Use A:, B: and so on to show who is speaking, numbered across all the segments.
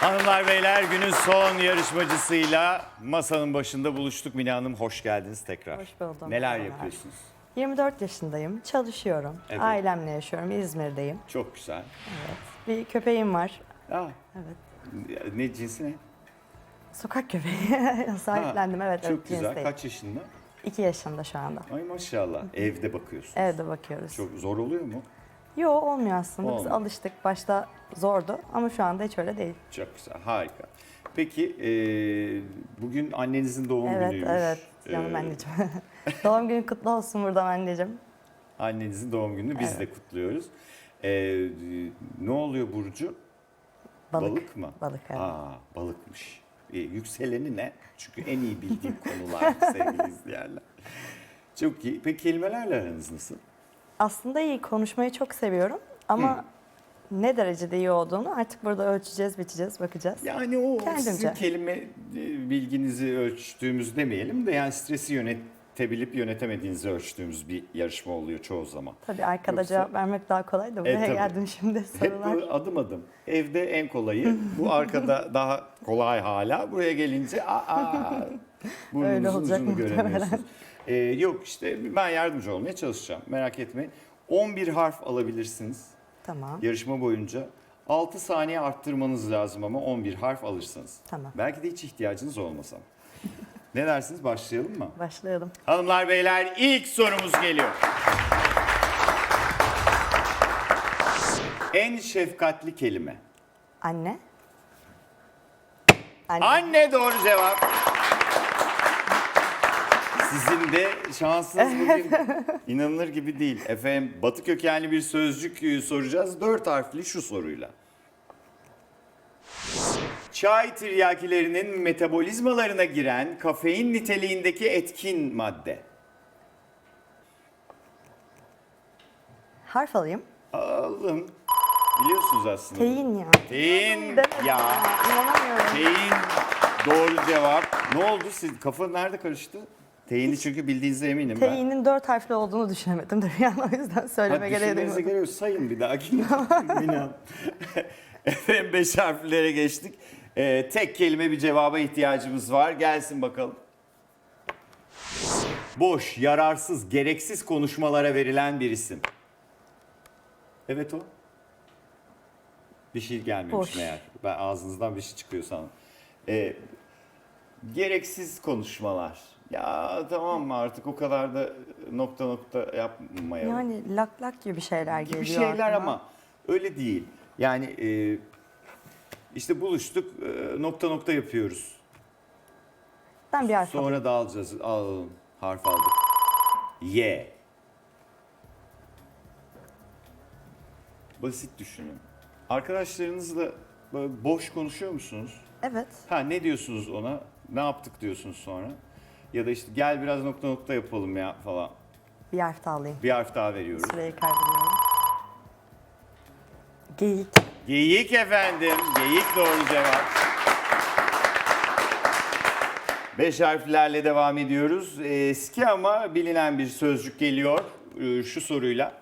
A: Hanımlar beyler günün son yarışmacısıyla masanın başında buluştuk. Mine Hanım hoş geldiniz tekrar.
B: Hoş buldum.
A: Neler
B: Merhabalar.
A: yapıyorsunuz?
B: 24 yaşındayım, çalışıyorum.
A: Evet.
B: Ailemle yaşıyorum, İzmir'deyim.
A: Çok güzel.
B: Bir köpeğim var.
A: Aa,
B: Evet.
A: ne cinsi ne?
B: Sokak köpeği. Sahiplendim, evet.
A: Çok
B: evet,
A: güzel.
B: cinsteyim.
A: Kaç yaşında?
B: 2 yaşında şu anda.
A: Ay maşallah. Evde bakıyorsun.
B: Evde bakıyoruz.
A: Çok zor oluyor mu?
B: Yo olmuyor aslında. Biz
A: Olmuyor.
B: alıştık. Başta zordu ama şu anda hiç öyle değil.
A: Çok güzel. Harika. Peki e, bugün annenizin doğum
B: evet,
A: günüymüş.
B: evet. Canım
A: E,
B: anneciğim. Doğum günün kutlu olsun buradan anneciğim.
A: Annenizin doğum gününü biz de kutluyoruz. E, ne oluyor Burcu?
B: Balık.
A: mı?
B: Balık, evet.
A: Aa, balıkmış. E, yükseleni ne? Çünkü en iyi bildiğim konular sevgili izleyenler. Çok iyi. Peki kelimelerle aranız nasıl?
B: Aslında iyi konuşmayı çok seviyorum ama ne derecede iyi olduğunu artık burada ölçeceğiz, biçeceğiz, bakacağız.
A: Yani o
B: Kendimce.
A: sizin kelime e, bilginizi ölçtüğümüz demeyelim de yani stresi yönetebilip yönetemediğinizi ölçtüğümüz bir yarışma oluyor çoğu zaman.
B: Tabii arkada
A: Yoksa-
B: cevap vermek daha kolay da buraya
A: E, tabii.
B: geldim şimdi
A: Hep
B: sorular.
A: bu adım adım. Evde en kolayı, bu arkada daha kolay hala. Buraya gelince aa,
B: Öyle
A: burnunuzun
B: olacak
A: ucunu
B: muhtemelen.
A: göremiyorsunuz. Ee, yok işte ben yardımcı olmaya çalışacağım. Merak etmeyin. 11 harf alabilirsiniz
B: Tamam,
A: yarışma boyunca. 6 saniye arttırmanız lazım ama 11 harf alırsanız.
B: tamam.
A: Belki de hiç ihtiyacınız olmasa. ne dersiniz başlayalım mı?
B: Başlayalım.
A: Hanımlar beyler ilk sorumuz geliyor. En şefkatli kelime.
B: Anne. Anne.
A: Anne doğru cevap. Sizin de şansınız bugün inanılır gibi değil. Efendim batı kökenli bir sözcük soracağız. Dört harfli şu soruyla. Çay tiryakilerinin metabolizmalarına giren kafein niteliğindeki etkin madde.
B: Harf alayım.
A: Alın. Biliyorsunuz aslında.
B: Teyin ya.
A: Teyin. Ya.
B: İnanamıyorum.
A: Teyin doğru cevap. Ne oldu? Siz kafa nerede karıştı? Teyini çünkü bildiğinize eminim ben.
B: Teyinin dört harfli olduğunu düşünemedim de bir an o yüzden söyleme gereği
A: düşünmenize
B: duymadım.
A: gerek yok. Sayın bir dahakine. Minan. Efendim beş harflere geçtik. Ee, tek kelime bir cevaba ihtiyacımız var. Gelsin bakalım. Boş, yararsız, gereksiz konuşmalara verilen bir isim. Evet o. Bir şey gelmemiş
B: Boş.
A: meğer. Ben ağzınızdan bir şey çıkıyor sandım. Ee, gereksiz konuşmalar. Ya tamam mı artık o kadar da nokta nokta yapmayalım
B: Yani lak lak gibi şeyler
A: gibi
B: geliyor
A: şeyler
B: aklıma.
A: ama öyle değil. Yani e, işte buluştuk e, nokta nokta yapıyoruz.
B: Ben bir harf alayım.
A: Sonra dağılacağız. Alalım. Harf aldık. Y. Basit düşünün. Arkadaşlarınızla böyle boş konuşuyor musunuz?
B: Evet.
A: Ha ne diyorsunuz ona? Ne yaptık diyorsunuz sonra? Ya da işte gel biraz nokta nokta yapalım ya falan.
B: Bir harf daha alayım.
A: Bir harf daha veriyoruz.
B: Süreyi kaybediyorum. Geyik.
A: Geyik efendim. Geyik doğru cevap. Beş harflerle devam ediyoruz. Eski ama bilinen bir sözcük geliyor e, şu soruyla.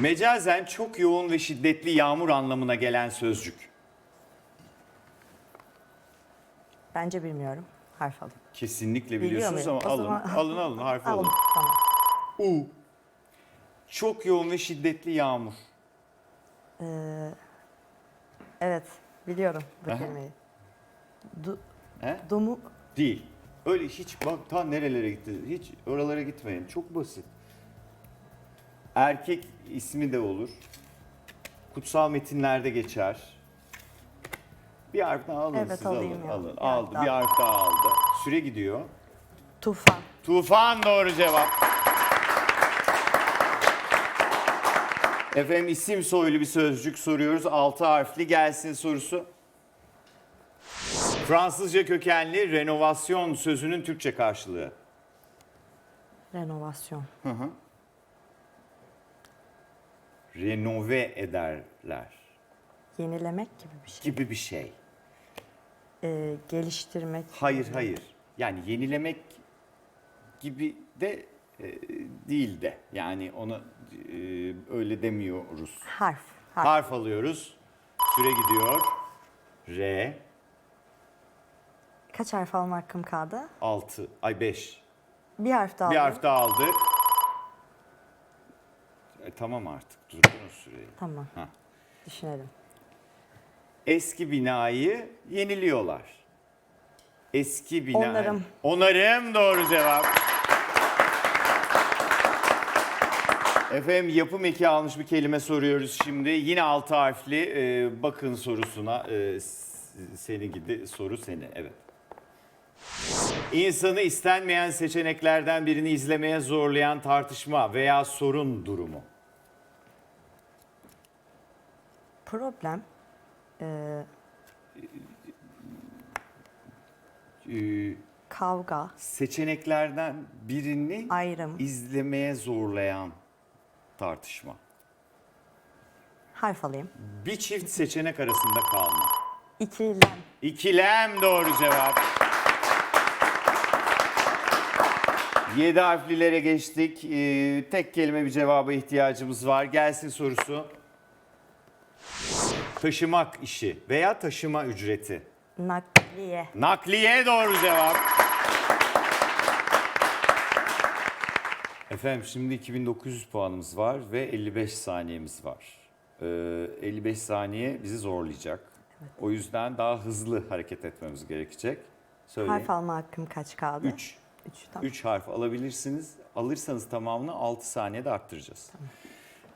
A: Mecazen çok yoğun ve şiddetli yağmur anlamına gelen sözcük.
B: Bence bilmiyorum. Harf alayım.
A: Kesinlikle
B: Biliyor
A: biliyorsunuz ama?
B: O
A: alın,
B: zaman-
A: alın alın harfi alın.
B: Alın. Tamam.
A: U. Çok yoğun ve şiddetli yağmur.
B: Ee, evet. Biliyorum bu
A: Aha.
B: kelimeyi. Du,
A: He?
B: dumu,
A: Değil. Öyle hiç bak ta nerelere gitti. Hiç oralara gitmeyin. Çok basit. Erkek ismi de olur. Kutsal metinlerde geçer. Bir harf daha alın
B: Evet,
A: siz
B: alayım
A: alın.
B: ya.
A: alın.
B: Bir harf
A: Aldı.
B: daha.
A: Bir harf daha aldı. Süre gidiyor.
B: tufan.
A: Tufan doğru cevap. Efendim isim soylu bir sözcük soruyoruz. Altı harfli gelsin sorusu. Fransızca kökenli renovasyon sözünün Türkçe karşılığı.
B: Renovasyon.
A: Renove ederler
B: Yenilemek gibi bir şey.
A: gibi bir şey.
B: Ee, geliştirmek.
A: Hayır hayır. Yani yenilemek gibi de e, değil de. Yani ona e, öyle demiyoruz.
B: Harf. Harf.
A: Harf alıyoruz. Süre gidiyor. R.
B: Kaç harf alma hakkım kaldı?
A: 6. Ay 5.
B: Bir harf daha
A: Bir
B: alayım.
A: harf daha aldık. E, tamam artık. Durdurun süreyi.
B: Tamam.
A: Ha.
B: Düşünelim.
A: Eski binayı yeniliyorlar. Eski bina.
B: Onarım.
A: Onarım doğru cevap. Efendim yapım eki almış bir kelime soruyoruz şimdi. Yine altı harfli e, bakın sorusuna. E, seni gidi soru seni. Evet. İnsanı istenmeyen seçeneklerden birini izlemeye zorlayan tartışma veya sorun durumu.
B: Problem. Ee,
A: Ee,
B: kavga.
A: seçeneklerden birini
B: Ayrım.
A: izlemeye zorlayan tartışma.
B: Harf alayım.
A: Bir çift seçenek arasında kalma.
B: İkilem.
A: İkilem doğru cevap. Yedi harflilere geçtik. Ee, tek kelime bir cevaba ihtiyacımız var. Gelsin sorusu. Taşımak işi veya taşıma ücreti.
B: Nakliye.
A: Nakliye doğru cevap. Efendim şimdi 2900 puanımız var ve 55 saniyemiz var. Ee, 55 saniye bizi zorlayacak. O yüzden daha hızlı hareket etmemiz gerekecek. Söyleyin.
B: Harf alma hakkım kaç kaldı?
A: 3.
B: 3 tamam.
A: 3 harf alabilirsiniz. Alırsanız tamamını 6 saniyede arttıracağız.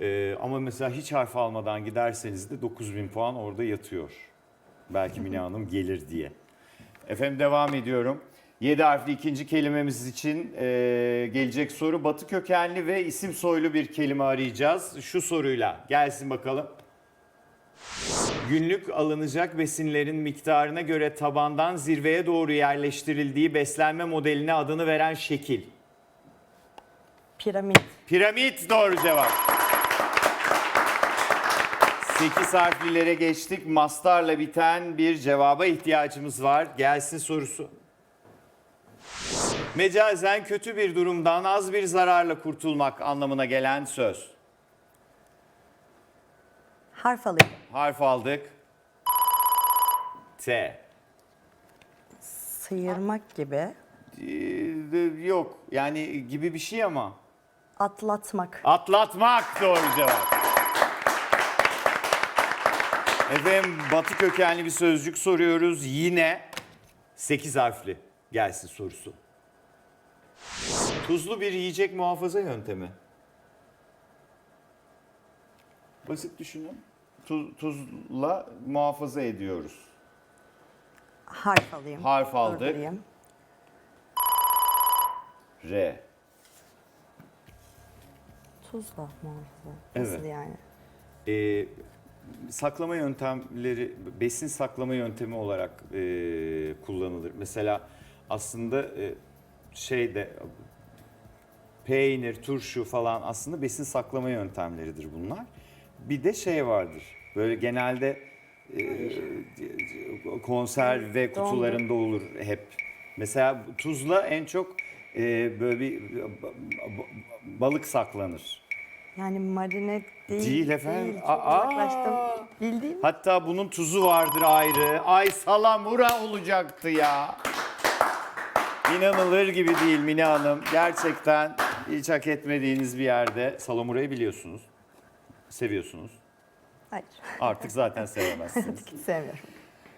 A: Ee, ama mesela hiç harf almadan giderseniz de 9000 puan orada yatıyor. Belki Mine Hanım gelir diye. Efendim devam ediyorum. 7 harfli ikinci kelimemiz için e, gelecek soru batı kökenli ve isim soylu bir kelime arayacağız. Şu soruyla gelsin bakalım. Günlük alınacak besinlerin miktarına göre tabandan zirveye doğru yerleştirildiği beslenme modeline adını veren şekil.
B: Piramit.
A: Piramit doğru cevap. 8 harflilere geçtik. Mastarla biten bir cevaba ihtiyacımız var. Gelsin sorusu. Mecazen kötü bir durumdan az bir zararla kurtulmak anlamına gelen söz.
B: Harf alayım.
A: Harf aldık. T.
B: Sıyırmak gibi.
A: Ee, yok yani gibi bir şey ama.
B: Atlatmak.
A: Atlatmak doğru cevap. Efendim batı kökenli bir sözcük soruyoruz. Yine 8 harfli gelsin sorusu. Tuzlu bir yiyecek muhafaza yöntemi. Basit düşünün. Tu- tuzla muhafaza ediyoruz.
B: Harf alayım.
A: Harf aldık.
B: Durdurayım.
A: R.
B: Tuzla muhafaza. Nasıl
A: Evet.
B: yani?
A: Ee, saklama yöntemleri, besin saklama yöntemi olarak e, kullanılır. Mesela aslında e, şeyde peynir, turşu falan aslında besin saklama yöntemleridir bunlar. Bir de şey vardır. Böyle genelde e, konserve kutularında olur hep. Mesela tuzla en çok e, böyle bir balık saklanır.
B: Yani marine değil.
A: Değil efendim.
B: Çok
A: Aa!
B: uzaklaştım. Bildiğim
A: Hatta bunun tuzu vardır ayrı. Ay salamura olacaktı ya. İnanılır gibi değil Mine Hanım. Gerçekten hiç hak etmediğiniz bir yerde salamurayı biliyorsunuz. Seviyorsunuz.
B: Hayır.
A: Artık zaten sevemezsiniz.
B: Hiç sevmiyorum.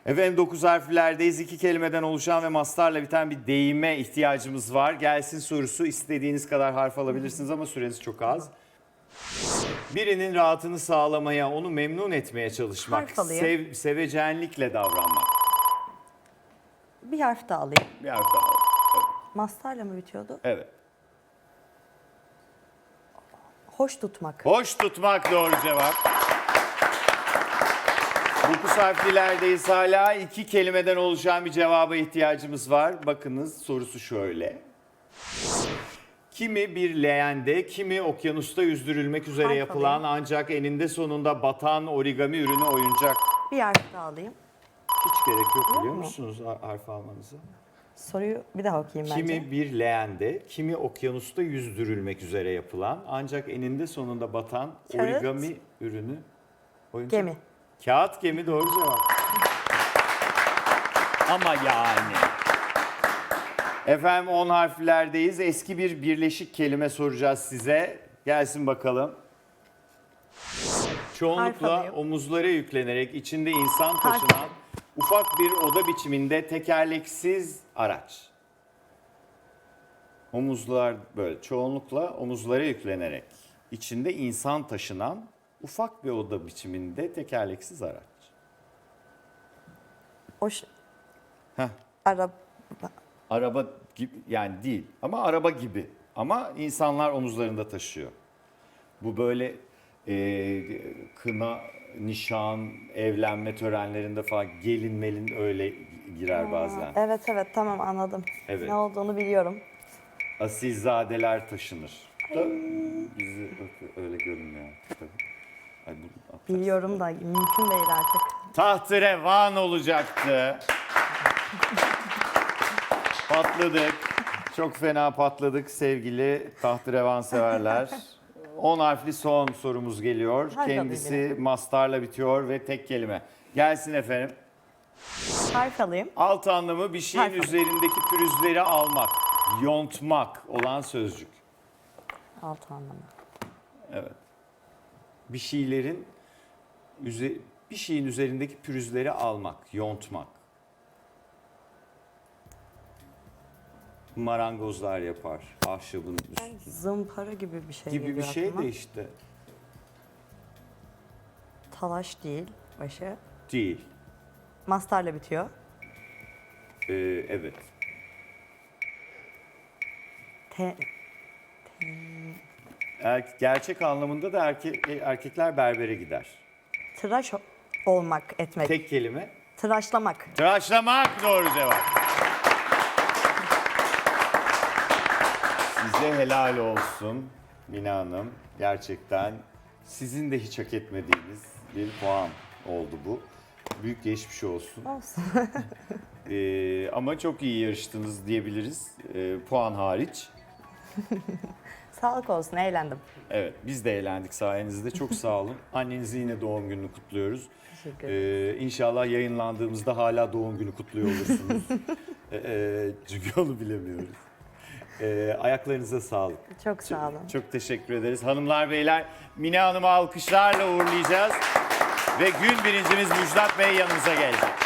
A: Efendim 9 harflerdeyiz. İki kelimeden oluşan ve mastarla biten bir deyime ihtiyacımız var. Gelsin sorusu. İstediğiniz kadar harf alabilirsiniz ama süreniz çok az. Birinin rahatını sağlamaya, onu memnun etmeye çalışmak,
B: Harf alayım.
A: sev, sevecenlikle davranmak.
B: Bir harf daha alayım.
A: Bir harf daha.
B: Mastarla mı bitiyordu?
A: Evet.
B: Hoş tutmak.
A: Hoş tutmak doğru cevap. 9 harflilerdeyiz hala. iki kelimeden oluşan bir cevaba ihtiyacımız var. Bakınız sorusu şöyle. Kimi bir leğende, kimi okyanusta yüzdürülmek üzere
B: Harf
A: yapılan ancak eninde sonunda batan origami ürünü oyuncak.
B: Bir harf daha alayım.
A: Hiç gerek yok biliyor
B: mu?
A: musunuz har- harf almanıza?
B: Soruyu bir daha okuyayım bence.
A: Kimi bir leğende, kimi okyanusta yüzdürülmek üzere yapılan ancak eninde sonunda batan
B: Kağıt.
A: origami ürünü oyuncak.
B: Gemi.
A: Kağıt gemi doğru cevap. Ama yani. Efendim 10 harflerdeyiz. Eski bir birleşik kelime soracağız size. Gelsin bakalım.
B: Harf
A: Çoğunlukla
B: alayım.
A: omuzlara yüklenerek içinde insan taşınan ufak bir oda biçiminde tekerleksiz araç. Omuzlar böyle çoğunlukla omuzlara yüklenerek içinde insan taşınan ufak bir oda biçiminde tekerleksiz araç.
B: O ş-
A: Heh.
B: araba
A: Araba gibi yani değil ama araba gibi ama insanlar omuzlarında taşıyor. Bu böyle e, kına, nişan, evlenme törenlerinde falan gelin melin öyle girer bazen.
B: Evet evet tamam anladım.
A: Evet.
B: Ne olduğunu biliyorum.
A: Asilzadeler taşınır. Da bizi öyle görünmüyor. Tabii. Ay, bu-
B: Biliyorum da mümkün değil artık.
A: Tahtı revan olacaktı. Patladık. Çok fena patladık sevgili tahtı revan severler. 10 harfli son sorumuz geliyor.
B: Hadi
A: Kendisi mastarla bitiyor ve tek kelime. Gelsin efendim.
B: Harf alayım.
A: Alt anlamı bir şeyin
B: Harf.
A: üzerindeki pürüzleri almak, yontmak olan sözcük.
B: Alt anlamı.
A: Evet. Bir şeylerin üze- bir şeyin üzerindeki pürüzleri almak, yontmak. Marangozlar yapar ahşabın üstüne.
B: Zımpara gibi bir şey
A: Gibi bir
B: geliyor
A: şey
B: aklıma.
A: de işte
B: Talaş değil başı.
A: değil.
B: Mastarla bitiyor.
A: Ee, evet.
B: Te-
A: Er- gerçek anlamında da erke- erkekler berbere gider.
B: tıraş o- olmak, etmek.
A: Tek kelime.
B: Tıraşlamak.
A: Tıraşlamak doğru cevap. Size helal olsun Mina Hanım. Gerçekten sizin de hiç hak etmediğiniz bir puan oldu bu. Büyük geçmiş olsun.
B: Olsun.
A: Ee, ama çok iyi yarıştınız diyebiliriz. Ee, puan hariç.
B: Sağlık olsun, eğlendim.
A: Evet biz de eğlendik sayenizde. Çok sağ olun. Annenizin yine doğum gününü kutluyoruz.
B: Teşekkür ederim.
A: Ee, inşallah yayınlandığımızda hala doğum günü kutluyor olursunuz. Ee, e, çünkü onu bilemiyoruz. Ee, ayaklarınıza sağlık.
B: Çok sağ olun.
A: Çok teşekkür ederiz. Hanımlar beyler Mine Hanım'ı alkışlarla uğurlayacağız. Ve gün birincimiz Müjdat Bey yanımıza gelecek.